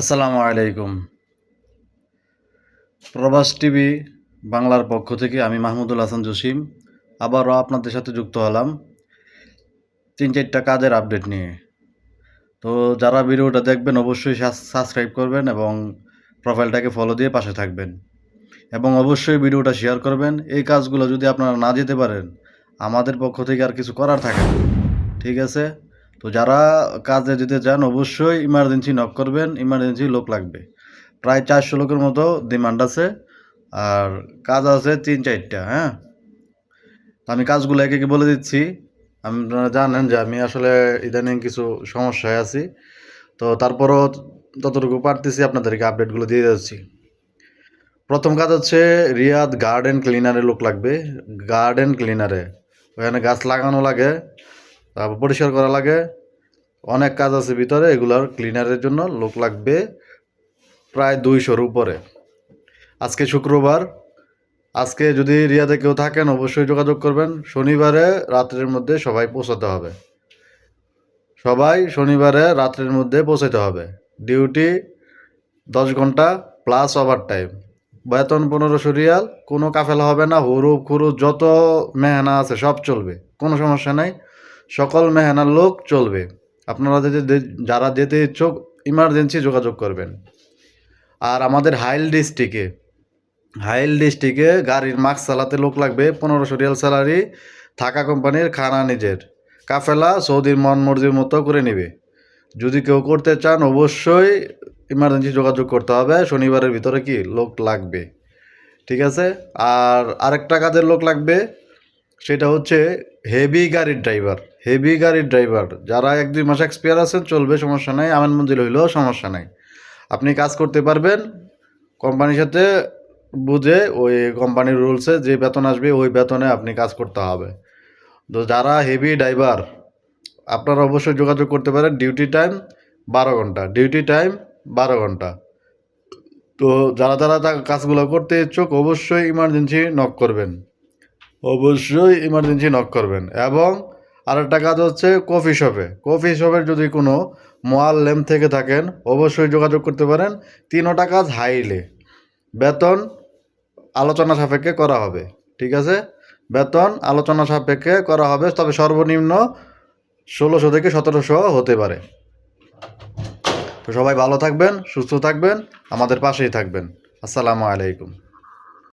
আসসালামু আলাইকুম। প্রবাস টিভি বাংলার পক্ষ থেকে আমি মাহমুদুল হাসান জসিম, আবারও আপনাদের সাথে যুক্ত হলাম তিন চারটা কাজের আপডেট নিয়ে। তো যারা ভিডিওটা দেখবেন, অবশ্যই সাবস্ক্রাইব করবেন এবং প্রোফাইলটাকে ফলো দিয়ে পাশে থাকবেন। এবং অবশ্যই ভিডিওটা শেয়ার করবেন। এই কাজগুলো যদি আপনারা না যেতে পারেন, আমাদের পক্ষ থেকে আর কিছু করার থাকে ঠিক আছে? তো যারা কাজে যেতে চান, অবশ্যই ইমার্জেন্সি নক করবেন ইমার্জেন্সি লোক লাগবে। প্রায় চারশো লোকের মতো ডিমান্ড আছে, আর কাজ আছে তিন চারটা হ্যাঁ? আমি কাজগুলো একে একে বলে দিচ্ছি। আপনারা জানেন যে আমি আসলে ইদানিং কিছু সমস্যায় আছি। তো তারপরও ততটুকু পারতেছি, আপনাদেরকে আপডেটগুলো দিয়ে যাচ্ছি। প্রথম কাজ হচ্ছে রিয়াদ গার্ডেন ক্লিনারে লোক লাগবে। গার্ডেন ক্লিনারে ওখানে গাছ লাগানো লাগে। তারপর পরিষ্কার করা লাগে। অনেক কাজ আছে ভিতরে, এগুলোর ক্লিনারের জন্য লোক লাগবে প্রায় দুইশোর উপরে। আজকে শুক্রবার, আজকে যদি রিয়াদে কেউ থাকেন অবশ্যই যোগাযোগ করবেন। শনিবারে রাত্রের মধ্যে সবাই পৌঁছাতে হবে। সবাই শনিবারে রাত্রের মধ্যে পৌঁছাতে হবে। ডিউটি দশ ঘণ্টা প্লাস ওভার টাইম বেতন পনেরোশো রিয়াল, কোনো কাফেলা হবে না, হুরুপ খুরুপ যত মেহনা আছে সব চলবে, কোনো সমস্যা নাই। সকল মেহনার লোক চলবে। আপনারা যদি যারা যেতে ইচ্ছুক ইমার্জেন্সি যোগাযোগ করবেন। আর আমাদের হাইল ডিস্ট্রিক্টে হাইল ডিস্ট্রিক্টে গাড়ির মাস্ক চালাতে লোক লাগবে, পনেরোশো রিয়াল স্যালারি থাকা কোম্পানির খানা নিজের। কাফেলা সৌদির মন মর্জির মতো করে নেবে। যদি কেউ করতে চান, অবশ্যই ইমার্জেন্সি যোগাযোগ করতে হবে। শনিবারের ভিতরে কি লোক লাগবে। ঠিক আছে? আর আরেকটা কাজের লোক লাগবে, সেটা হচ্ছে হেভি গাড়ির ড্রাইভার হেভি গাড়ির ড্রাইভার, যারা এক দুই মাস এক্সপিয়ার আছেন, চলবে, সমস্যা নাই। আমেন মঞ্জিল হইলেও সমস্যা নাই। আপনি কাজ করতে পারবেন, কোম্পানির সাথে বুঝে ওই কোম্পানির রুলসে যে বেতন আসবে, ওই বেতনে আপনি কাজ করতে হবে। তো যারা হেভি ড্রাইভার আপনারা অবশ্যই যোগাযোগ করতে পারেন ডিউটি টাইম বারো ঘণ্টা ডিউটি টাইম বারো ঘণ্টা। তো যারা যারা কাজগুলো করতে ইচ্ছুক, অবশ্যই ইমার্জেন্সি নক করবেন। অবশ্যই ইমার্জেন্সি নক করবেন এবং আরেকটা কাজ হচ্ছে কফি শপে কফি শপের যদি কোনো মোয়াল্লেম থেকে থাকেন, অবশ্যই যোগাযোগ করতে পারেন। তিনোটা কাজ হাইলে বেতন আলোচনা সাপেক্ষে করা হবে, ঠিক আছে? বেতন আলোচনা সাপেক্ষে করা হবে, তবে সর্বনিম্ন ষোলোশো থেকে সতেরোশো হতে পারে। তো সবাই ভালো থাকবেন, সুস্থ থাকবেন, আমাদের পাশেই থাকবেন। আসসালামু আলাইকুম।